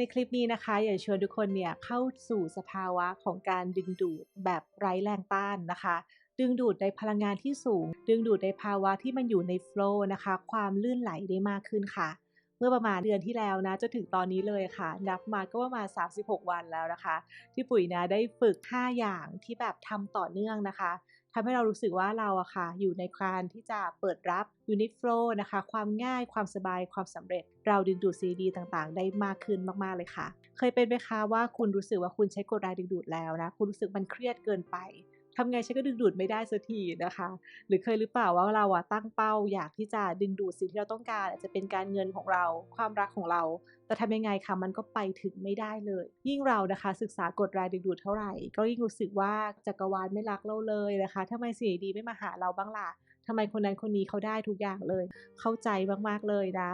ในคลิปนี้นะคะอยากชวนทุกคนเนี่ยเข้าสู่สภาวะของการดึงดูดแบบไร้แรงต้านนะคะ ดึงดูดในพลังงานที่สูง ดึงดูดในภาวะที่มันอยู่ในโฟล์นะคะ ความลื่นไหลได้มากขึ้นค่ะ เมื่อประมาณเดือนที่แล้วนะจนถึงตอนนี้เลยค่ะ นับมาก็ประมาณ 36 วันแล้วนะคะ ที่ปุ๋ยนะได้ฝึก 5 อย่างที่แบบทำต่อเนื่องนะคะ ทำให้เรารู้สึกว่าเราอะค่ะ อยู่ในการที่จะเปิดรับอยู่ในโฟล์นะคะ ความง่ายความสบายความสำเร็จ เราดึงดูดซีดีต่างๆ ได้มากขึ้นมากๆเลยค่ะ เคยเป็นไหมคะว่าคุณรู้สึกว่าคุณใช้กดรายดึงดูดแล้วนะ คุณรู้สึกมันเครียดเกินไป ทำไงฉันก็ดึงดูดไม่ได้สักทีนะคะ หรือเคยหรือเปล่าว่าเราอะตั้งเป้าอยากที่จะดึงดูดสิ่งที่เราต้องการ อาจจะเป็นการเงินของเราความรักของเรา แต่ทำยังไงคะมันก็ไปถึงไม่ได้เลย ยิ่งเรานะคะศึกษากฎแรงดึงดูดเท่าไหร่ ก็ยิ่งรู้สึกว่าจักรวาลไม่รักเราเลยนะคะทำไมสิ่งดีไม่มาหาเราบ้างล่ะทำไมคนนั้นคนนี้เขาได้ทุกอย่างเลย เข้าใจมากๆเลยนะ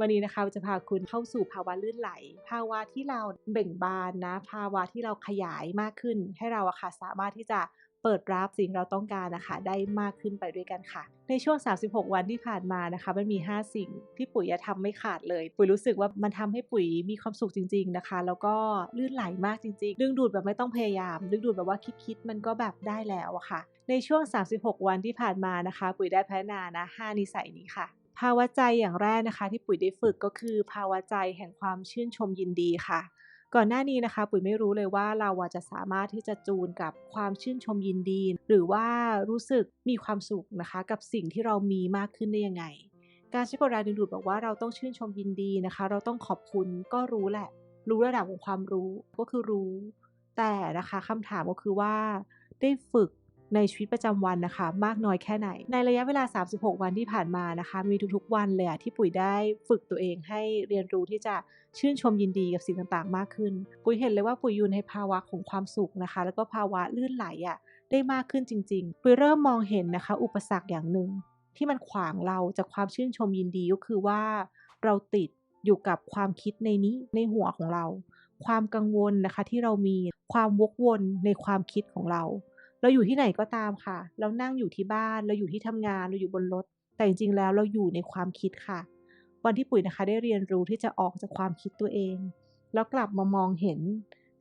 วันนี้นะคะจะพาคุณเข้าสู่ภาวะลื่นไหล ภาวะที่เราเบ่งบานนะ ภาวะที่เราขยายมากขึ้น ให้เราอะค่ะสามารถที่จะ เปิดรับสิ่งเราต้องการนะคะ ได้มากขึ้นไปด้วยกันค่ะ ในช่วง 36 วันที่ผ่านมานะคะ มันมี 5 สิ่งที่ปุ๋ยจะทำไม่ขาดเลย ปุ๋ยรู้สึกว่ามันทำให้ปุ๋ยมีความสุขจริง ๆนะคะ แล้วก็ลื่นไหลมากจริงๆ ดึงดูดแบบไม่ต้องพยายาม ดึงดูดแบบว่าคิดๆมันก็แบบได้แล้วอะค่ะ ในช่วง 36 วันที่ผ่านมานะคะ ปุ๋ยได้พัฒนานะ 5 นิสัยนี้ค่ะภาวะใจอย่างแรกนะคะ ที่ปุ๋ยได้ฝึกก็คือภาวะใจแห่งความชื่นชมยินดีค่ะ ก่อนหน้านี้นะคะ ปุ๋ยไม่รู้เลยว่าเราจะสามารถที่จะจูนกับความชื่นชมยินดี หรือว่ารู้สึกมีความสุขนะคะ กับสิ่งที่เรามีมากขึ้นได้ยังไง การใช้กฎแรงดึงดูดบอกว่าเราต้องชื่นชมยินดีนะคะ เราต้องขอบคุณก็รู้แหละ รู้ระดับของความรู้ก็คือรู้ แต่นะคะคำถามก็คือว่า ได้ฝึก ในชีวิตประจำวันนะคะ มากน้อยแค่ไหน ในระยะเวลา 36 วันที่ผ่านมานะคะ มีทุกๆวันเลยอะที่ปุ๋ยได้ฝึกตัวเองให้เรียนรู้ที่จะชื่นชมยินดีกับสิ่งต่างๆ มากขึ้น ปุ๋ยเห็นเลยว่าปุ๋ยอยู่ในภาวะของความสุขนะคะ แล้วก็ภาวะลื่นไหลอะได้มากขึ้นจริง ๆ ปุ๋ยเริ่มมองเห็นนะคะ อุปสรรคอย่างหนึ่งที่มันขวางเราจากความชื่นชมยินดีก็คือว่าเราติดอยู่กับความคิดในนี้ในหัวของเรา ความกังวลนะคะที่เรามีความวกวนในความคิดของเรา เราอยู่ที่ไหนก็ตามค่ะ เรานั่งอยู่ที่บ้านเราอยู่ที่ทำงานเราอยู่บนรถ แต่จริงๆแล้วเราอยู่ในความคิดค่ะ วันที่ปุ๋ยนะคะได้เรียนรู้ที่จะออกจากความคิดตัวเอง แล้วกลับมามองเห็น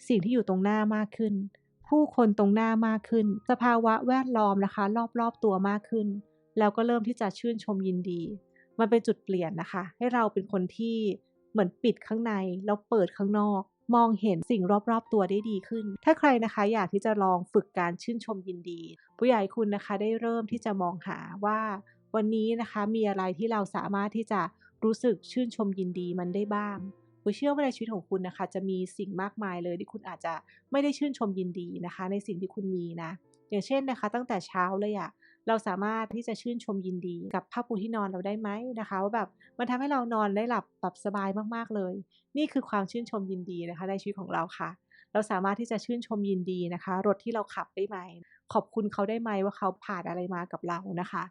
สิ่งที่อยู่ตรงหน้ามากขึ้น ผู้คนตรงหน้ามากขึ้น สภาวะแวดล้อมนะคะ รอบๆตัวมากขึ้น แล้วก็เริ่มที่จะชื่นชมยินดี มันเป็นจุดเปลี่ยนนะคะ ให้เราเป็นคนที่เหมือนปิดข้างในแล้วเปิดข้างนอก มองเห็นสิ่งรอบๆตัวได้ดีขึ้น ถ้าใครนะคะอยากที่จะลองฝึกการชื่นชมยินดี ผู้ใหญ่คุณนะคะได้เริ่มที่จะมองหาว่าวันนี้นะคะมีอะไรที่เราสามารถที่จะรู้สึกชื่นชมยินดีมันได้บ้างผมเชื่อว่าในชีวิตของคุณนะคะ จะมีสิ่งมากมายเลยที่คุณอาจจะไม่ได้ชื่นชมยินดีนะคะ ในสิ่งที่คุณมีนะ อย่างเช่นนะคะ ตั้งแต่เช้าเลยอะ เราสามารถที่จะชื่นชมยินดีกับผ้าปูที่นอนเราได้ไหมนะคะว่าแบบมันทำให้เรานอนได้หลับแบบสบายมากๆเลย นี่คือความชื่นชมยินดีนะคะในชีวิตของเราค่ะ เราสามารถที่จะชื่นชมยินดีนะคะ รถที่เราขับได้ไหม ขอบคุณเขาได้ไหมว่าเขาผ่านอะไรมากับเรานะคะ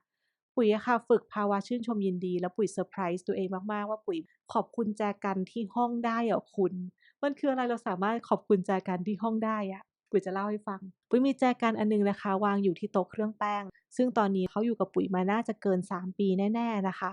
ปุ๋ยค่ะฝึกภาวะชื่นชมยินดี แล้วปุ๋ยเซอร์ไพรส์ตัวเองมากๆว่าปุ๋ยขอบคุณแจกันที่ห้องได้อะคุณ มันคืออะไรเราสามารถขอบคุณแจกันที่ห้องได้อะปุ๋ยจะเล่าให้ฟัง ปุ๋ยมีแจกันอันนึงนะคะ วางอยู่ที่โต๊ะเครื่องแป้ง ซึ่งตอนนี้เขาอยู่กับปุ๋ยมาน่าจะเกิน 3 ปีแน่ ๆนะคะ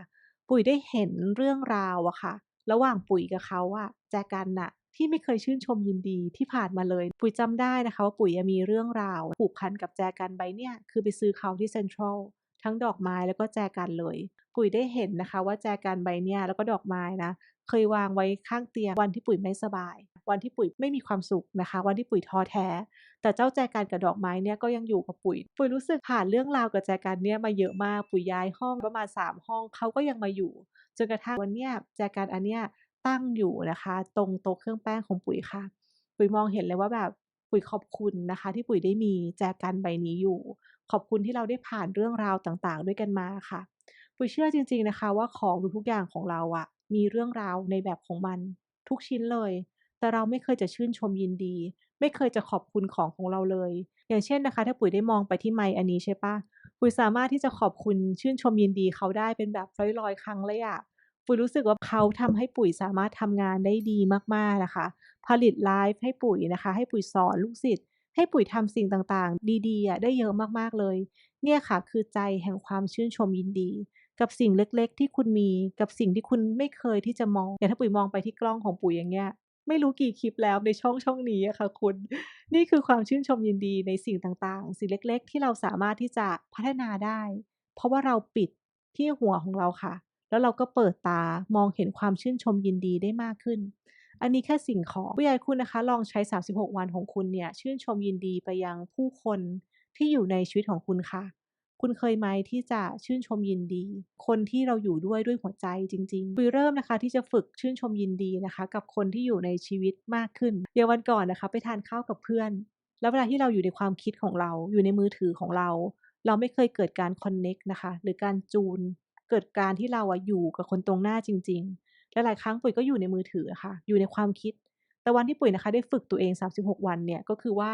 ปุ๋ยได้เห็นเรื่องราวอะค่ะ ระหว่างปุ๋ยกับเขาอะแจกันน่ะที่ไม่เคยชื่นชมยินดีที่ผ่านมาเลย ปุ๋ยจำได้นะคะว่าปุ๋ยมีเรื่องราวผูกพันกับแจกันใบเนี่ยคือไปซื้อเขาที่เซ็นทรัลทั้งดอกไม้แล้วก็แจกันเลย ปุ๋ยได้เห็นนะคะ ว่าแจกันใบเนี่ยแล้วก็ดอกไม้นะ เคยวางไว้ข้างเตียงวันที่ปุ๋ยไม่สบาย วันที่ปุ๋ยไม่มีความสุขนะคะ วันที่ปุ๋ยท้อแท้ แต่เจ้าแจกันกับดอกไม้เนี่ยก็ยังอยู่กับปุ๋ย ปุ๋ยรู้สึกผ่านเรื่องราวกับแจกันเนี่ยมาเยอะมาก ปุ๋ยย้ายห้องประมาณ 3 ห้องเขาก็ยังมาอยู่ จนกระทั่งวันเนี้ยแจกันอันเนี้ยตั้งอยู่นะคะ ตรงโต๊ะเครื่องแป้งของปุ๋ยค่ะ ปุ๋ยมองเห็นเลยว่าแบบปุ๋ยขอบคุณนะคะ ที่ปุ๋ยได้มีแจกันใบนี้อยู่ ขอบคุณที่เราได้ผ่านเรื่องราวต่างๆ ด้วยกันมาค่ะ ปุ๋ยเชื่อจริง ๆนะคะ ว่าของทุกอย่างของเราอะมีเรื่องราวในแบบของมัน ทุกชิ้นเลย แต่เราไม่เคยจะชื่นชมยินดี ไม่เคยจะขอบคุณของของเราเลย อย่างเช่นนะคะ ถ้าปุ๋ยได้มองไปที่ไมอันนี้ใช่ปล่าปุ๋ยสามารถที่จะขอบคุณชื่นชมยินดีเขาได้เป็นแบบร้อยๆครั้งเลยอะปุ๋ยรู้สึกว่าเขาทำให้ปุ๋ยสามารถทำงานได้ดีมากๆนะคะ ผลิตไลฟ์ให้ปุ๋ยนะคะ ให้ปุ๋ยสอนลูกศิษย์ให้ปุ๋ยทำสิ่งต่างๆ ดีๆอะได้เยอะมากๆเลย เนี่ยค่ะคือใจแห่งความชื่นชมยินดี กับสิ่งเล็กๆ ที่คุณมีกับสิ่งที่คุณไม่เคยที่จะมองอย่างถ้าปุ๋ยมองไปที่กล้องของปุ๋ยอย่างเงี้ย ไม่รู้กี่คลิปแล้วในช่องช่องนี้อะค่ะคุณ นี่คือความชื่นชมยินดีในสิ่งต่างๆ สิ่งเล็กๆ ที่เราสามารถที่จะพัฒนาได้ เพราะว่าเราปิดที่หัวของเราค่ะ แล้วเราก็เปิดตามองเห็นความชื่นชมยินดีได้มากขึ้น อันนี้แค่สิ่งของผู้ใหญ่คุณนะคะ ลองใช้ 36 วันของคุณเนี่ยชื่นชมยินดีไปยังผู้คนที่อยู่ในชีวิตของคุณค่ะ คุณเคยไหมที่จะชื่นชมยินดี คนที่เราอยู่ด้วยด้วยหัวใจจริงๆปุยเริ่มนะคะ ที่จะฝึกชื่นชมยินดีนะคะ กับคนที่อยู่ในชีวิตมากขึ้นอย่างวันก่อนนะคะ ไปทานข้าวกับเพื่อน แล้วเวลาที่เราอยู่ในความคิดของเรา อยู่ในมือถือของเรา เราไม่เคยเกิดการคอนเน็กต์นะคะ หรือการจูน เกิดการที่เราอะอยู่กับคนตรงหน้าจริง ๆ และหลายครั้งปุ๋ยก็อยู่ในมือถือะค่ะ อยู่ในความคิด แต่วันที่ปุ๋ยนะคะ ได้ฝึกตัวเอง 36 วันเนี่ยก็คือว่า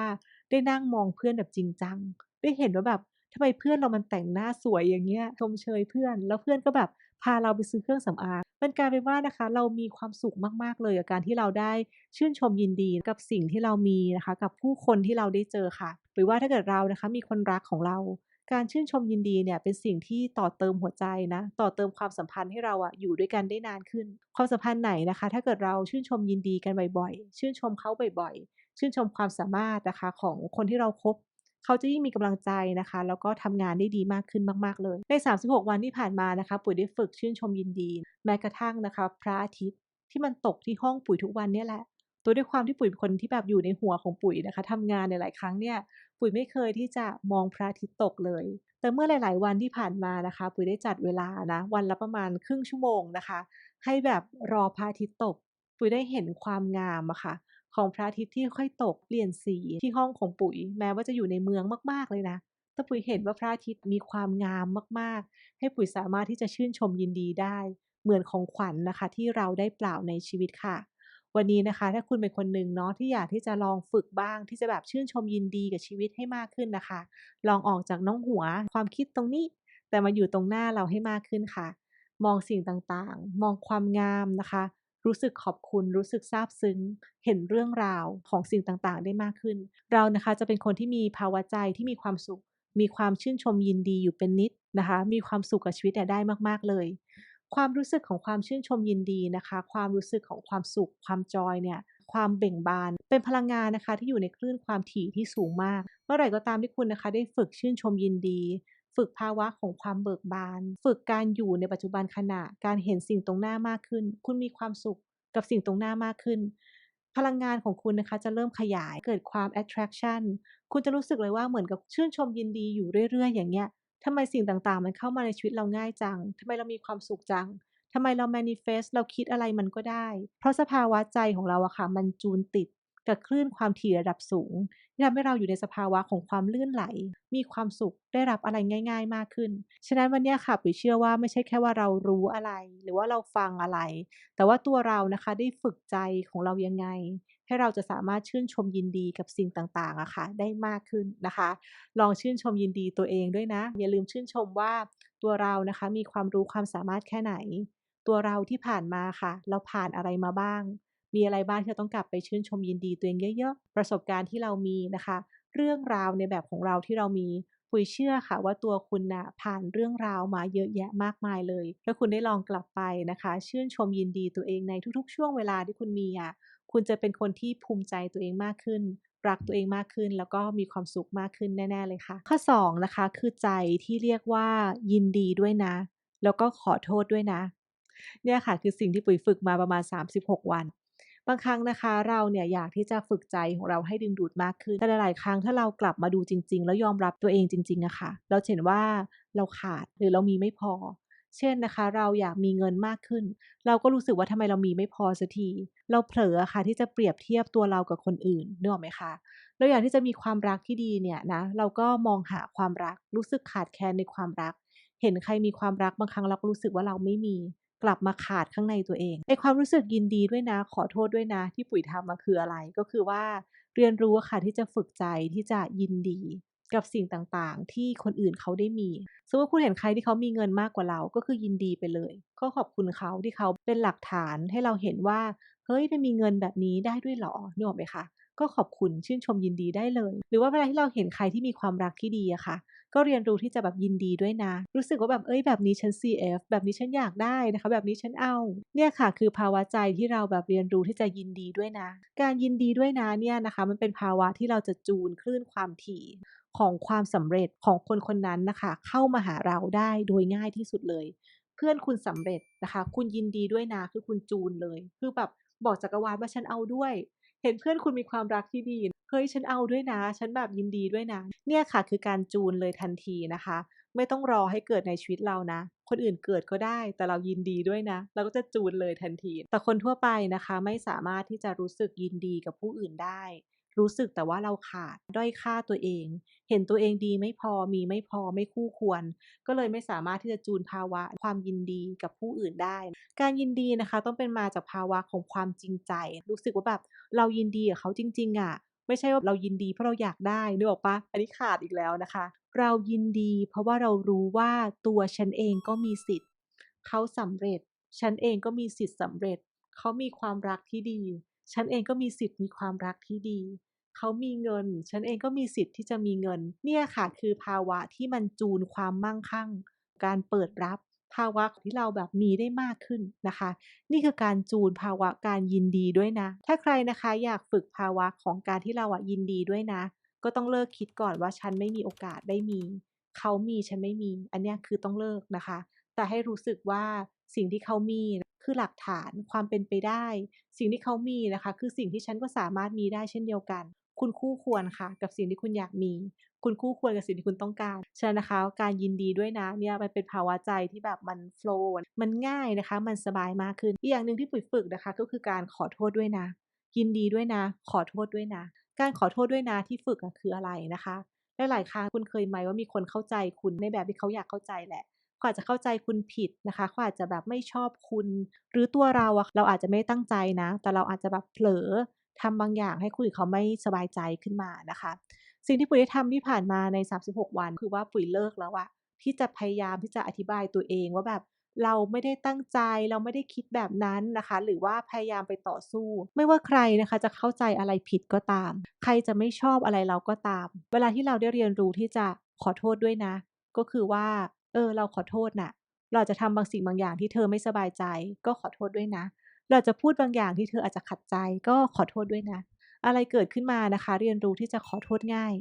ได้นั่งมองเพื่อนแบบจริงจังได้เห็นว่าแบบ ทำไมเพื่อนเรามันแต่งหน้าสวยอย่างเงี้ยชมเชยเพื่อน แล้วเพื่อนก็แบบพาเราไปซื้อเครื่องสำอางมันกลายเป็นว่านะคะ เรามีความสุขมากๆเลยกับการที่เราได้ชื่นชมยินดีกับสิ่งที่เรามีนะคะ กับผู้คนที่เราได้เจอค่ะปุ๋ยว่าถ้าเกิดเรานะคะ มีคนรักของเรา การชื่นชมยินดีเนี่ยเป็นสิ่งที่ต่อเติมหัวใจนะ ต่อเติมความสัมพันธ์ให้เราอะอยู่ด้วยกันได้นานขึ้น ความสัมพันธ์ไหนนะคะ ถ้าเกิดเราชื่นชมยินดีกันบ่อยๆ ชื่นชมเขาบ่อยๆ ชื่นชมความสามารถนะคะของคนที่เราคบ เขาจะยิ่งมีกำลังใจนะคะ แล้วก็ทำงานได้ดีมากขึ้นมาก ๆ เลย ใน 36 วันที่ผ่านมานะคะ ปุ๋ยได้ฝึกชื่นชมยินดี แม้กระทั่งนะคะ พระอาทิตย์ที่มันตกที่ห้องปุ๋ยทุกวันเนี่ยแหละ ตัวด้วยความที่ปุ๋ยเป็นคนที่แบบอยู่ในหัวของปุ๋ยนะคะทำงานในหลายครั้งเนี่ย ปุ๋ยไม่เคยที่จะมองพระอาทิตย์ตกเลย แต่เมื่อหลาย ๆ วันที่ผ่านมานะคะ ปุ๋ยได้จัดเวลานะ วันละประมาณครึ่งชั่วโมงนะคะ ให้แบบรอพระอาทิตย์ตก ปุ๋ยได้เห็นความงามอะค่ะ ของพระอาทิตย์ที่ค่อยตกเปลี่ยนสีที่ห้องของปุ๋ย แม้ว่าจะอยู่ในเมืองมากๆเลยนะแต่ปุ๋ยเห็นว่าพระอาทิตย์มีความงามมากๆ ให้ปุ๋ยสามารถที่จะชื่นชมยินดีได้ เหมือนของขวัญนะคะ ที่เราได้เปล่าในชีวิตค่ะ วันนี้นะคะ ถ้าคุณเป็นคนหนึ่งเนาะที่อยากที่จะลองฝึกบ้างที่จะแบบชื่นชมยินดีกับชีวิตให้มากขึ้นนะคะ ลองออกจากน้องหัวความคิดตรงนี้ แต่มาอยู่ตรงหน้าเราให้มากขึ้นค่ะ มองสิ่งต่างๆ มองความงามนะคะ รู้สึกขอบคุณ รู้สึกซาบซึ้ง เห็นเรื่องราวของสิ่งต่างๆ ได้มากขึ้น เรานะคะจะเป็นคนที่มีภาวะใจที่มีความสุข มีความชื่นชมยินดีอยู่เป็นนิดนะคะ มีความสุขกับชีวิตเนี่ยได้มากๆเลย ความรู้สึกของความชื่นชมยินดีนะคะ ความรู้สึกของความสุข ความจอยเนี่ยความเบ่งบาน เป็นพลังงานนะคะที่อยู่ในคลื่นความถี่ที่สูงมาก เมื่อไหร่ก็ตามที่คุณนะคะ ได้ฝึกชื่นชมยินดี ฝึกภาวะของความเบิกบาน ฝึกการอยู่ในปัจจุบันขณะ การเห็นสิ่งตรงหน้ามากขึ้น คุณมีความสุขกับสิ่งตรงหน้ามากขึ้น พลังงานของคุณนะคะจะเริ่มขยายเกิดความ attraction คุณจะรู้สึกเลยว่าเหมือนกับชื่นชมยินดีอยู่เรื่อยๆ อย่างเงี้ยทำไมสิ่งต่างๆ มันเข้ามาในชีวิตเราง่ายจังทำไมเรามีความสุขจังทำไมเรา manifest เราคิดอะไรมันก็ได้ เพราะสภาวะใจของเราอะค่ะ มันจูนติดกับคลื่นความถี่ระดับสูง ที่ทำให้เราอยู่ในสภาวะของความลื่นไหล มีความสุขได้รับอะไรง่าย ๆ มากขึ้น ฉะนั้นวันนี้ค่ะปุ๋ยเชื่อว่าไม่ใช่แค่ว่าเรารู้อะไร หรือว่าเราฟังอะไร แต่ว่าตัวเรานะคะได้ฝึกใจของเรายังไง ให้เราจะสามารถชื่นชมยินดีกับสิ่งต่างๆอะค่ะได้มากขึ้นนะคะ ลองชื่นชมยินดีตัวเองด้วยนะ อย่าลืมชื่นชมว่าตัวเรานะคะมีความรู้ความสามารถแค่ไหน ตัวเราที่ผ่านมาค่ะ เราผ่านอะไรมาบ้าง มีอะไรบ้างที่เราต้องกลับไปชื่นชมยินดีตัวเองเยอะ ๆ ประสบการณ์ที่เรามีนะคะ เรื่องราวในแบบของเราที่เรามีปุ๋ยเชื่อค่ะว่าตัวคุณน่ะผ่านเรื่องราวมาเยอะแยะมากมายเลยถ้าคุณได้ลองกลับไปนะคะ ชื่นชมยินดีตัวเองในทุกๆ ช่วงเวลาที่คุณมีอะคุณจะเป็นคนที่ภูมิใจตัวเองมากขึ้น รักตัวเองมากขึ้น แล้วก็มีความสุขมากขึ้นแน่ ๆ เลยค่ะ ข้อ2นะคะคือใจที่เรียกว่ายินดีด้วยนะ แล้วก็ขอโทษด้วยนะ เนี่ยค่ะคือสิ่งที่ปุ๋ยฝึกมาประมาณ 36 วัน บางครั้งนะคะ เราเนี่ยอยากที่จะฝึกใจของเราให้ดึงดูดมากขึ้น แต่หลาย ๆ ครั้งถ้าเรากลับมาดูจริง ๆ แล้วยอมรับตัวเองจริงๆอะค่ะ เราเห็นว่าเราขาดหรือเรามีไม่พอ เช่นนะคะ เราอยากมีเงินมากขึ้น เราก็รู้สึกว่าทำไมเรามีไม่พอสักที เราเผลอะค่ะที่จะเปรียบเทียบตัวเรากับคนอื่นนึกออกไหมคะเราอยากที่จะมีความรักที่ดีเนี่ยนะ เราก็มองหาความรัก รู้สึกขาดแคลนในความรัก เห็นใครมีความรักบางครั้งเราก็รู้สึกว่าเราไม่มี กลับมาขาดข้างในตัวเองไอความรู้สึกยินดีด้วยนะ ขอโทษด้วยนะ ที่ปุ๋ยทำอะคืออะไร ก็คือว่าเรียนรู้อะค่ะที่จะฝึกใจที่จะยินดีกับสิ่งต่างๆ ที่คนอื่นเขาได้มี สมมติคุณเห็นใครที่เขามีเงินมากกว่าเรา ก็คือยินดีไปเลย ก็ขอบคุณเขาที่เขาเป็นหลักฐานให้เราเห็นว่า เฮ้ยมันมีเงินแบบนี้ได้ด้วยหรอนึกออกไหมคะ ก็ขอบคุณชื่นชมยินดีได้เลย หรือว่าเวลาที่เราเห็นใครที่มีความรักที่ดีอะค่ะ ก็เรียนรู้ที่จะแบบยินดีด้วยนะ รู้สึกว่าแบบเฮ้ยแบบนี้ฉัน CF แบบนี้ฉันอยากได้นะคะ แบบนี้ฉันเอา เนี่ยค่ะ คือภาวะใจที่เราแบบเรียนรู้ที่จะยินดีด้วยนะ การยินดีด้วยนะเนี่ยนะคะ มันเป็นภาวะที่เราจะจูนคลื่นความถี่ของความสำเร็จของคนคนนั้นนะคะ เข้ามาหาเราได้โดยง่ายที่สุดเลย เพื่อนคุณสำเร็จนะคะ คุณยินดีด้วยนะคือคุณจูนเลย คือแบบบอกจักรวาลว่าฉันเอาด้วย เห็นเพื่อนคุณมีความรักที่ดี เฮ้ยฉันเอาด้วยนะ ฉันแบบยินดีด้วยนะ เนี่ยค่ะคือการจูนเลยทันทีนะคะ ไม่ต้องรอให้เกิดในชีวิตเรานะ คนอื่นเกิดก็ได้ แต่เรายินดีด้วยนะ เราก็จะจูนเลยทันที แต่คนทั่วไปนะคะไม่สามารถที่จะรู้สึกยินดีกับผู้อื่นได้ รู้สึกแต่ว่าเราขาดด้อยค่าตัวเอง เห็นตัวเองดีไม่พอมีไม่พอไม่คู่ควร ก็เลยไม่สามารถที่จะจูนภาวะความยินดีกับผู้อื่นได้ การยินดีนะคะต้องเป็นมาจากภาวะของความจริงใจ รู้สึกว่าแบบเรายินดีกับเขาจริง ๆอะ ไม่ใช่ว่าเรายินดีเพราะเราอยากได้นึกออกปล่า?อันนี้ขาดอีกแล้วนะคะ เรายินดี เพราะว่าเรารู้ว่าตัวฉันเองก็มีสิทธิ์เขาสำเร็จ ฉันเองก็มีสิทธิ์สำเร็จ เขามีความรักที่ดี ฉันเองก็มีสิทธิ์มีความรักที่ดีเขามีเงิน ฉันเองก็มีสิทธิ์ที่จะมีเงิน เนี่ยค่ะคือภาวะที่มันจูนความมั่งคั่ง การเปิดรับ ภาวะที่เราแบบมีได้มากขึ้นนะคะ นี่คือการจูนภาวะการยินดีด้วยนะ ถ้าใครนะคะอยากฝึกภาวะของการที่เราอะยินดีด้วยนะ ก็ต้องเลิกคิดก่อนว่าฉันไม่มีโอกาสได้มี เขามีฉันไม่มี อันนี้คือต้องเลิกนะคะ แต่ให้รู้สึกว่าสิ่งที่เขามีคือหลักฐานความเป็นไปได้ สิ่งที่เขามีนะคะ คือสิ่งที่ฉันก็สามารถมีได้เช่นเดียวกัน คุณคู่ควรค่ะ กับสิ่งที่คุณอยากมี คุณคู่ควรกับสิ่งที่คุณต้องการฉะนั้นนะคะ การยินดีด้วยนะเนี่ยมันเป็นภาวะใจที่แบบมันโฟล์มันง่ายนะคะ มันสบายมากขึ้นอีกอย่างหนึ่งที่ปุ๋ยฝึกนะคะ ก็คือการขอโทษด้วยนะ ยินดีด้วยนะ ขอโทษด้วยนะ การขอโทษด้วยนะที่ฝึกคืออะไรนะคะหลายๆครั้งคุณเคยไหมว่ามีคนเข้าใจคุณในแบบที่เขาอยากเข้าใจแหละเขาอาจจะเข้าใจคุณผิดนะคะเขาอาจจะแบบไม่ชอบคุณ หรือตัวเราอะเราอาจจะไม่ตั้งใจนะ แต่เราอาจจะแบบเผลอ ทำบางอย่างให้คนอื่นเขาไม่สบายใจขึ้นมานะคะ สิ่งที่ปุ๋ยได้ทำที่ผ่านมาใน 36 วัน คือว่าปุ๋ยเลิกแล้วอะที่จะพยายามที่จะอธิบายตัวเองว่าแบบเราไม่ได้ตั้งใจเราไม่ได้คิดแบบนั้นนะคะ หรือว่าพยายามไปต่อสู้ ไม่ว่าใครนะคะจะเข้าใจอะไรผิดก็ตาม ใครจะไม่ชอบอะไรเราก็ตาม เวลาที่เราได้เรียนรู้ที่จะขอโทษด้วยนะ ก็คือว่า เออ เราขอโทษน่ะ เราจจะทำบางสิ่งบางอย่างที่เธอไม่สบายใจ ก็ขอโทษด้วยนะ เราจะพูดบางอย่างที่เธออาจจะขัดใจก็ขอโทษด้วยนะ อะไรเกิดขึ้นมานะคะ เรียนรู้ที่จะขอโทษง่าย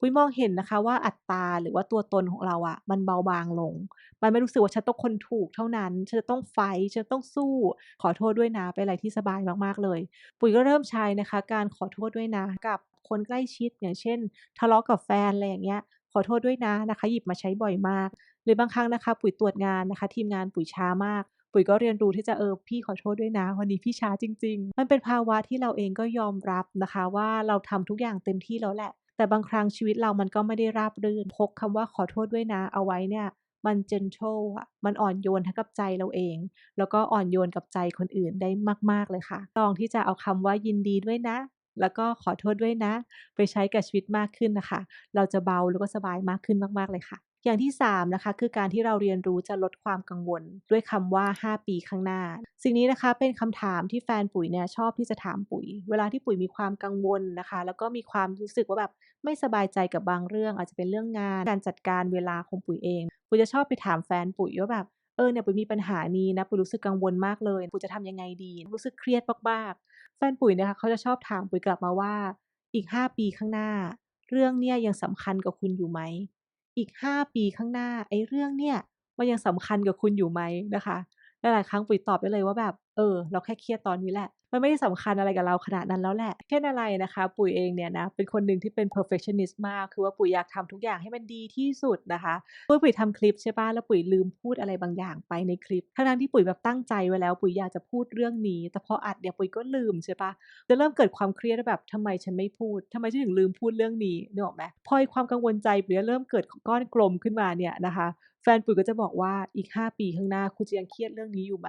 ปุ๋ยมองเห็นนะคะว่าอัตราหรือว่าตัวตนของเราอะมันเบาบางลง มันไม่รู้สึกว่าฉันต้องคนถูกเท่านั้นฉันจะต้องไฟฉันต้องสู้ ขอโทษด้วยนะเป็นอะไรที่สบายมากๆเลย ปุ๋ยก็เริ่มใช้นะคะ การขอโทษด้วยนะกับคนใกล้ชิดอย่างเช่น ทะเลาะกับแฟนอะไรอย่างเงี้ย ขอโทษด้วยนะนะคะ หยิบมาใช้บ่อยมาก หรือบางครั้งนะคะ ปุ๋ยตรวจงานนะคะ ทีมงานปุ๋ยช้ามาก ปุ๋ยก็เรียนรู้ที่จะเออพี่ขอโทษด้วยนะ วันนี้พี่ช้าจริง ๆ มันเป็นภาวะที่เราเองก็ยอมรับนะคะ ว่าเราทำทุกอย่างเต็มที่แล้วแหละ แต่บางครั้งชีวิตเรามันก็ไม่ได้ราบรื่นพกคำว่าขอโทษด้วยนะ เอาไว้เนี่ยมัน gentle อะมันอ่อนโยนทั้งกับใจเราเอง แล้วก็อ่อนโยนกับใจคนอื่นได้มาก ๆ เลยค่ะ ลองที่จะเอาคำว่ายินดีด้วยนะ แล้วก็ขอโทษด้วยนะ ไปใช้กับชีวิตมากขึ้นนะคะ เราจะเบาแล้วก็สบายมากขึ้นมาก ๆ เลยค่ะ อย่างที่3นะคะคือการที่เราเรียนรู้จะลดความกังวล ด้วยคำว่า 5 ปีข้างหน้า สิ่งนี้นะคะเป็นคำถามที่แฟนปุ๋ยเนี่ยชอบที่จะถามปุ๋ย เวลาที่ปุ๋ยมีความกังวลนะคะ แล้วก็มีความรู้สึกว่าแบบไม่สบายใจกับบางเรื่อง อาจจะเป็นเรื่องงาน การจัดการเวลาของปุ๋ยเอง ปุ๋ยจะชอบไปถามแฟนปุ๋ยว่าแบบเออเนี่ยปุ๋ยมีปัญหานี้นะปุ๋ยรู้สึกกังวลมากเลยปุ๋ยจะทำยังไงดี รู้สึกเครียดมากๆแฟนปุ๋ยนะคะเขาจะชอบถามปุ๋ยกลับมาว่า"อีก 5 ปีข้างหน้า เรื่องเนี่ยยังสำคัญกับคุณอยู่ไหม? อีก 5 ปีข้างหน้าไอ้เรื่องเนี่ยมันยังสำคัญกับคุณอยู่ไหม?"นะคะหลายๆครั้งปุ๋ยตอบได้เลยว่าแบบเออ เราแค่เครียดตอนนี้แหละ มันไม่ได้สำคัญอะไรกับเราขนาดนั้นแล้วแหละ เช่นอะไรนะคะ ปุ๋ยเองเนี่ยนะเป็นคนหนึ่งที่เป็น perfectionist มาก คือว่าปุ๋ยอยากทำทุกอย่างให้มันดีที่สุดนะคะเมื่อปุ๋ยทำคลิปใช่เปล่าแล้วปุ๋ยลืมพูดอะไรบางอย่างไปในคลิปทั้งๆที่ปุ๋ยแบบตั้งใจไว้แล้ว ปุ๋ยอยากจะพูดเรื่องนี้ แต่พออัดเนี่ยปุ๋ยก็ลืมใช่เปล่าจะเริ่มเกิดความเครียดว่าแบบทำไมฉันไม่พูดทำไมฉันถึงลืมพูดเรื่องนี้นึกออกไหมพอความกังวลใจปุ๋ยเริ่มเกิดก้อนกลมขึ้นมาเนี่ยนะคะ แฟนปุ๋ยก็จะบอกว่า"อีก 5 ปีข้างหน้าคุณจะยังเครียดเรื่องนี้อยู่ไหม?"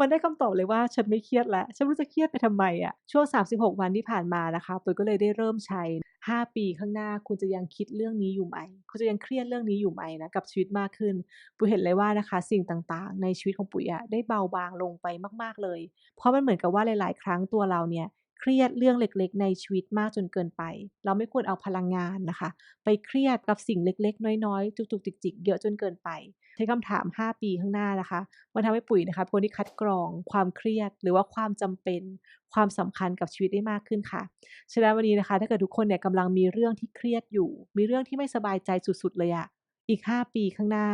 มันได้คำตอบเลยว่าฉันไม่เครียดแล้ว ฉันรู้จะเครียดไปทำไมอะช่วง 36 วันที่ผ่านมานะคะปุ๋ยก็เลยได้เริ่มใช้ 5 ปีข้างหน้าคุณจะยังคิดเรื่องนี้อยู่ไหม คุณจะยังเครียดเรื่องนี้อยู่ไหมนะกับชีวิตมากขึ้น ปุ๋ยเห็นเลยว่านะคะ สิ่งต่างๆ ในชีวิตของปุ๋ยอะได้เบาบางลงไปมาก ๆเลย เพราะมันเหมือนกับว่าหลาย ๆ ครั้งตัวเราเนี่ย เครียดเรื่องเล็กๆ ในชีวิตมากจนเกินไป เราไม่ควรเอาพลังงานนะคะ ไปเครียดกับสิ่งเล็กๆ น้อยๆ จุกๆจิกๆเยอะจนเกินไป ใช้คำถาม 5 ปีข้างหน้านะคะมันทำให้ปุ๋ยนะคะคนที่คัดกรองความเครียดหรือว่าความจำเป็นความสำคัญกับชีวิตได้มากขึ้นค่ะฉะนั้นวันนี้นะคะ ถ้าเกิดทุกคนเนี่ยกำลังมีเรื่องที่เครียดอยู่ มีเรื่องที่ไม่สบายใจสุดๆเลยอะอีก 5 ปีข้างหน้า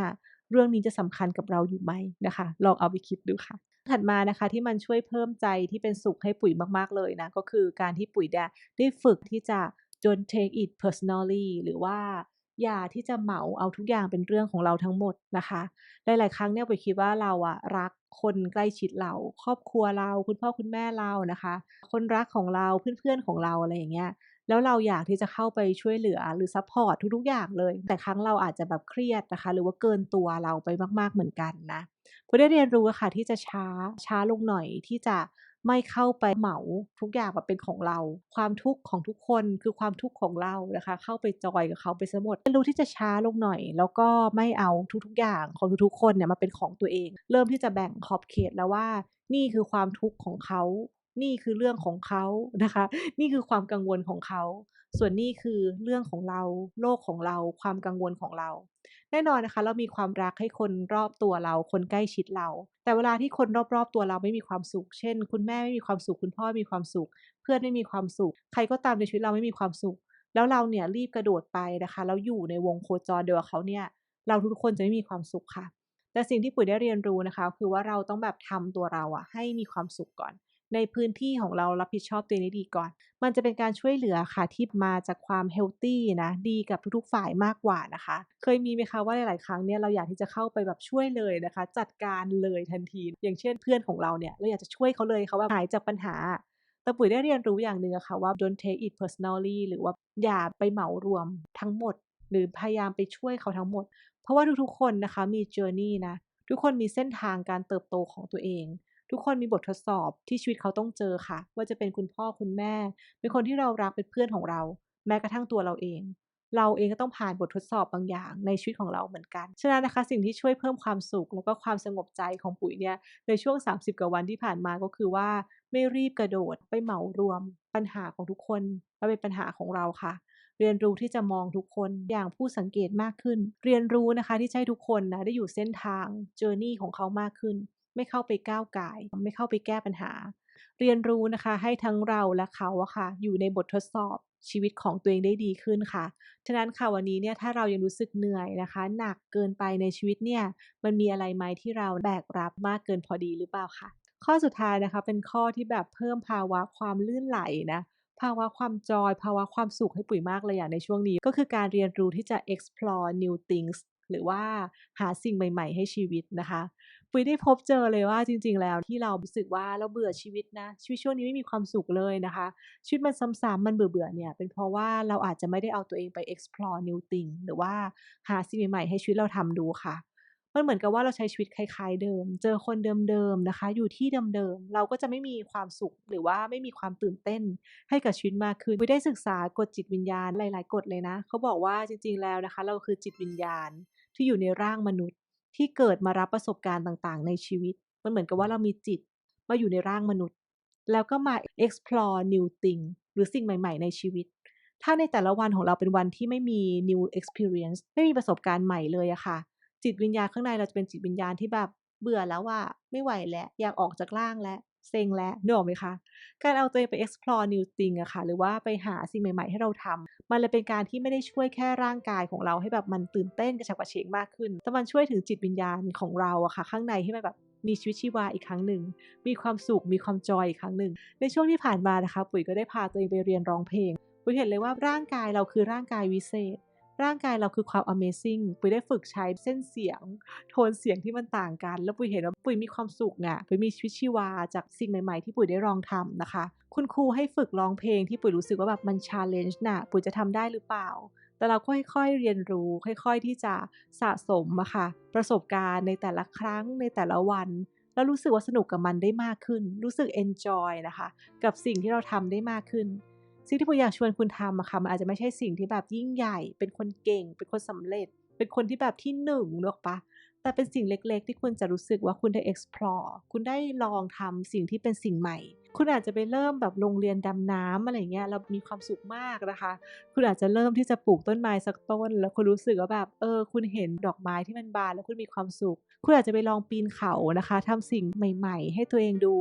เรื่องนี้จะสำคัญกับเราอยู่ไหมนะคะ ลองเอาไปคิดดูค่ะ ถัดมานะคะที่มันช่วยเพิ่มใจที่เป็นสุขให้ปุ๋ยมากๆเลยนะก็คือการที่ปุ๋ยเนี่ยได้ฝึกที่จะ don't take it personally หรือว่าอย่าที่จะเหมาเอาทุกอย่างเป็นเรื่องของเราทั้งหมดนะคะหลายๆครั้งเนี่ยปุ๋ยคิดว่าเราอะรักคนใกล้ชิดเรา ครอบครัวเราคุณพ่อคุณแม่เรานะคะ คนรักของเราเพื่อนๆของเราอะไรอย่างเงี้ย แล้วเราอยากที่จะเข้าไปช่วยเหลือหรือซัปพอร์ตทุกๆ อย่างเลย แต่ครั้งเราอาจจะแบบเครียดนะคะ หรือว่าเกินตัวเราไปมากๆเหมือนกันนะปุ๋ยได้เรียนรู้อะค่ะที่จะช้าช้าลงหน่อยที่จะไม่เข้าไปเหมาทุกอย่างแบบเป็นของเรา ความทุกข์ของทุกคนคือความทุกข์ของเรานะคะ เข้าไปจอยกับเขาไปเสียหมดเรียนรู้ที่จะช้าลงหน่อย แล้วก็ไม่เอาทุกๆอย่างของทุกๆคนเนี่ยมาเป็นของตัวเอง เริ่มที่จะแบ่งขอบเขตแล้วว่า นี่คือความทุกข์ของเขา นี่คือเรื่องของเขานะคะ นี่คือความกังวลของเขา ส่วนนี่คือเรื่องของเรา โลกของเรา ความกังวลของเรา แน่นอนนะคะ เรามีความรักให้คนรอบตัวเรา คนใกล้ชิดเรา แต่เวลาที่คนรอบๆตัวเราไม่มีความสุข เช่น คุณแม่ไม่มีความสุข คุณพ่อมีความสุข เพื่อนไม่มีความสุข ใครก็ตามในชีวิตเราไม่มีความสุข แล้วเราเนี่ยรีบกระโดดไปนะคะ แล้วอยู่ในวงโคจรเดียวกับเขาเนี่ย เราทุกคนจะไม่มีความสุขค่ะแต่สิ่งที่ปุ๋ยได้เรียนรู้นะคะ คือว่าเราต้องแบบทำตัวเราอะให้มีความสุขก่อน ในพื้นที่ของเรารับผิดชอบตัวเองดีก่อน มันจะเป็นการช่วยเหลือค่ะที่มาจากความเฮลทีนะดีกับทุกๆฝ่ายมากกว่านะคะ เคยมีไหมคะว่าหลายๆครั้งเนี่ยเราอยากที่จะเข้าไปแบบช่วยเลยนะคะ จัดการเลยทันที อย่างเช่นเพื่อนของเราเนี่ยเราอยากจะช่วยเขาเลยเขาแบบหายจากปัญหาแต่ปุ๋ยได้เรียนรู้อย่างหนึ่งอะค่ะว่า don't take it personally หรือว่าอย่าไปเหมารวมทั้งหมด หรือพยายามไปช่วยเขาทั้งหมด เพราะว่าทุกๆคนนะคะมี journey นะทุกคนมีเส้นทางการเติบโตของตัวเอง ทุกคนมีบททดสอบที่ชีวิตเขาต้องเจอค่ะ ว่าจะเป็นคุณพ่อคุณแม่ เป็นคนที่เรารักเป็นเพื่อนของเรา แม้กระทั่งตัวเราเอง เราเองก็ต้องผ่านบททดสอบบางอย่างในชีวิตของเราเหมือนกัน ฉะนั้นนะคะสิ่งที่ช่วยเพิ่มความสุข แล้วก็ความสงบใจของปุ๋ยเนี่ยในช่วง 30 กว่าวันที่ผ่านมาก็คือว่าไม่รีบกระโดดไปเหมารวม ปัญหาของทุกคนมาเป็นปัญหาของเราค่ะเรียนรู้ที่จะมองทุกคนอย่างผู้สังเกตมากขึ้น เรียนรู้นะคะที่ให้ทุกคนนะได้อยู่เส้นทาง journey ของเขามากขึ้น ไม่เข้าไปก้าวไก่ไม่เข้าไปแก้ปัญหา เรียนรู้นะคะให้ทั้งเราและเขาอะค่ะอยู่ในบททดสอบชีวิตของตัวเองได้ดีขึ้นค่ะ ฉะนั้นค่ะวันนี้เนี่ยถ้าเรายังรู้สึกเหนื่อยนะคะ หนักเกินไปในชีวิตเนี่ยมันมีอะไรไหมที่เราแบกรับมากเกินพอดีหรือเปล่าคะข้อสุดท้ายนะคะเป็นข้อที่แบบเพิ่มภาวะความลื่นไหลนะภาวะความจอย ภาวะความสุขให้ปุ๋ยมากเลยอะในช่วงนี้ ก็คือการเรียนรู้ที่จะ explore new things หรือว่าหาสิ่งใหม่ ๆ ให้ชีวิตนะคะ ปุ๋ยได้พบเจอเลยว่าจริง ๆ แล้วที่เรารู้สึกว่าเราเบื่อชีวิตนะชีวิตช่วงนี้ไม่มีความสุขเลยนะคะ ชีวิตมันซ้ำๆมันเบื่อๆเนี่ย เป็นเพราะว่าเราอาจจะไม่ได้เอาตัวเองไป explore new thing หรือว่าหาสิ่งใหม่ๆให้ชีวิตเราทำดูค่ะมันเหมือนกับว่าเราใช้ชีวิตคล้าย ๆ เดิม เจอคนเดิมๆนะคะ อยู่ที่เดิมๆ เราก็จะไม่มีความสุขหรือว่าไม่มีความตื่นเต้นให้กับชีวิตมากขึ้นปุ๋ยได้ศึกษากฎจิตวิญญาณหลาย ๆ กฎเลยนะ เขาบอกว่าจริงๆ แล้วนะคะ เราคือจิตวิญญาณที่อยู่ในร่างมนุษย์ ที่เกิดมารับประสบการณ์ต่างๆ ในชีวิต มันเหมือนกับว่าเรามีจิตมาอยู่ในร่างมนุษย์ แล้วก็มา explore new thing หรือสิ่งใหม่ ๆ ในชีวิต ถ้าในแต่ละวันของเราเป็นวันที่ไม่มี new experience ไม่มีประสบการณ์ใหม่เลยอะค่ะ จิตวิญญาณข้างในเราจะเป็นจิตวิญญาณที่แบบเบื่อแล้วว่าไม่ไหวแล้วอยากออกจากร่างแล้ว เซ็งแล้วนึกออกไหมคะ การเอาตัวเองไป explore new thing อะค่ะ หรือว่าไปหาสิ่งใหม่ๆ ให้เราทำมันเลยเป็นการที่ไม่ได้ช่วยแค่ร่างกายของเราให้แบบมันตื่นเต้นกระฉับกระเฉงมากขึ้น แต่มันช่วยถึงจิตวิญญาณของเราอะค่ะ ข้างในให้มันแบบมีชีวิตชีวาอีกครั้งหนึ่ง มีความสุข มีความจอยอีกครั้งหนึ่ง ในช่วงที่ผ่านมานะคะ ปุ๋ยก็ได้พาตัวเองไปเรียนร้องเพลง ปุ๋ยเห็นเลยว่าร่างกายเราคือร่างกายวิเศษ ร่างกายเราคือความ amazing ปุ๋ยได้ฝึกใช้เส้นเสียง โทนเสียงที่มันต่างกัน แล้วปุ๋ยเห็นว่าปุ๋ยมีความสุขอะปุ๋ยมีชีวิตชีวาจากสิ่งใหม่ๆ ที่ปุ๋ยได้ลองทำนะคะ คุณครูให้ฝึกร้องเพลงที่ปุ๋ยรู้สึกว่าแบบมัน challenge น่ะปุ๋ยจะทำได้หรือเปล่า แต่เราก็ค่อยๆเรียนรู้ ค่อยๆที่จะสะสมอะค่ะ ประสบการณ์ในแต่ละครั้งในแต่ละวันแล้วรู้สึกว่าสนุกกับมันได้มากขึ้น รู้สึกเอนจอยนะคะ กับสิ่งที่เราทำได้มากขึ้น สิ่งที่ผมอยากชวนคุณทำอะค่ะมันอาจจะไม่ใช่สิ่งที่แบบยิ่งใหญ่ เป็นคนเก่ง เป็นคนสำเร็จ เป็นคนที่แบบที่หนึกออกปะ? แต่เป็นสิ่งเล็กๆ ที่คุณจะรู้สึกว่าคุณได้ explore คุณได้ลองทำสิ่งที่เป็นสิ่งใหม่ คุณอาจจะไปเริ่มแบบโรงเรียนดำน้ำอะไรเงี้ยแล้วมีความสุขมากนะคะ คุณอาจจะเริ่มที่จะปลูกต้นไม้สักต้น แล้วคุณรู้สึกว่าแบบเออ คุณเห็นดอกไม้ที่มันบานแล้วคุณมีความสุข คุณอาจจะไปลองปีนเขานะคะทำสิ่งใหม่ ๆ ให้ตัวเองดู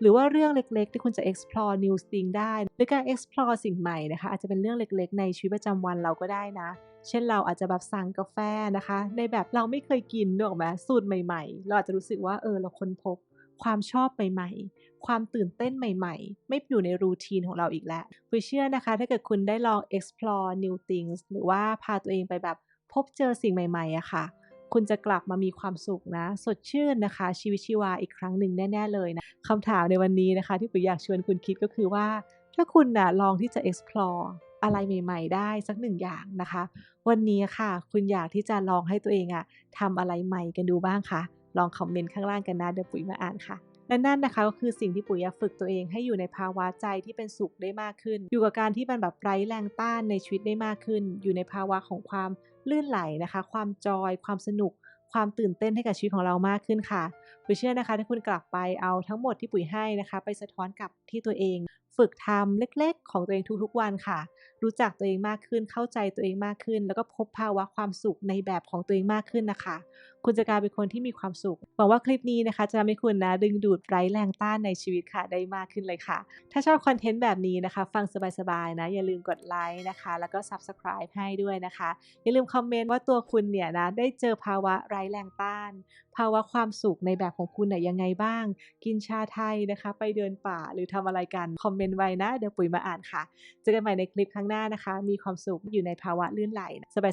หรือว่าเรื่องเล็กๆ ที่คุณจะ explore new thing ได้หรือการ explore สิ่งใหม่นะคะอาจจะเป็นเรื่องเล็กๆ ในชีวิตประจำวันเราก็ได้นะ เช่นเราอาจจะแบบสั่งกาแฟนะคะ ในแบบเราไม่เคยกินนึกออกไหมสูตรใหม่ๆ เราอาจจะรู้สึกว่าเออเราค้นพบความชอบใหม่ๆ ความตื่นเต้นใหม่ๆ ไม่อยู่ใน routine ของเราอีกแล้วปุ๋ยเชื่อนะคะ ถ้าเกิดคุณได้ลอง explore new things หรือว่าพาตัวเองไปแบบพบเจอสิ่งใหม่ๆอะค่ะ คุณจะกลับมามีความสุขนะ สดชื่นนะคะ ชีวิตชีวาอีกครั้งหนึ่งแน่ ๆ เลยนะคำถามในวันนี้นะคะ ที่ปุ๋ยอยากชวนคุณคิดก็คือว่า ถ้าคุณน่ะลองที่จะ explore อะไรใหม่ๆ ได้สัก1อย่างนะคะ วันนี้ค่ะ คุณอยากที่จะลองให้ตัวเองอะทำอะไรใหม่กันดูบ้างคะลองคอมเมนต์ข้างล่างกันนะเดี๋ยวปุ๋ยมาอ่านค่ะและนั่นนะคะก็คือสิ่งที่ปุ๋ยอะฝึกตัวเองให้อยู่ในภาวะใจที่เป็นสุขได้มากขึ้น อยู่กับการที่มันแบบไร้แรงต้านในชีวิตได้มากขึ้น อยู่ในภาวะของความลื่นไหลนะคะ ความจอย ความสนุก ความตื่นเต้นให้กับชีวิตของเรามากขึ้นค่ะปุ๋ยเชื่อนะคะถ้าคุณกลับไปเอาทั้งหมดที่ปุ๋ยให้นะคะ ไปสะท้อนกลับที่ตัวเอง ฝึกทำเล็กๆ ของตัวเองทุกๆวันค่ะ รู้จักตัวเองมากขึ้น เข้าใจตัวเองมากขึ้น แล้วก็พบภาวะความสุขในแบบของตัวเองมากขึ้นนะคะ คุณจะกลายเป็นคนที่มีความสุข หวังว่าคลิปนี้นะคะ จะทำให้คุณนะดึงดูดไร้แรงต้านในชีวิตค่ะได้มากขึ้นเลยค่ะ ถ้าชอบคอนเทนต์แบบนี้นะคะ ฟังสบายๆนะ อย่าลืมกดไลค์นะคะ แล้วก็ subscribe ให้ด้วยนะคะ อย่าลืมคอมเมนต์ว่าตัวคุณเนี่ยนะได้เจอภาวะไร้แรงต้าน ภาวะความสุขในแบบของคุณน่ะยังไงบ้าง กินชาไทยนะคะ ไปเดินป่าหรือทำอะไรกันคอมเมนต์ไว้นะ เดี๋ยวปุ๋ยมาอ่านค่ะเจอกันใหม่ในคลิปครั้งหน้านะคะ มีความสุขอยู่ในภาวะลื่นไหล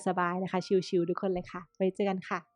สบายๆนะคะ ชิลๆทุกคนเลยค่ะ ไว้เจอกันค่ะ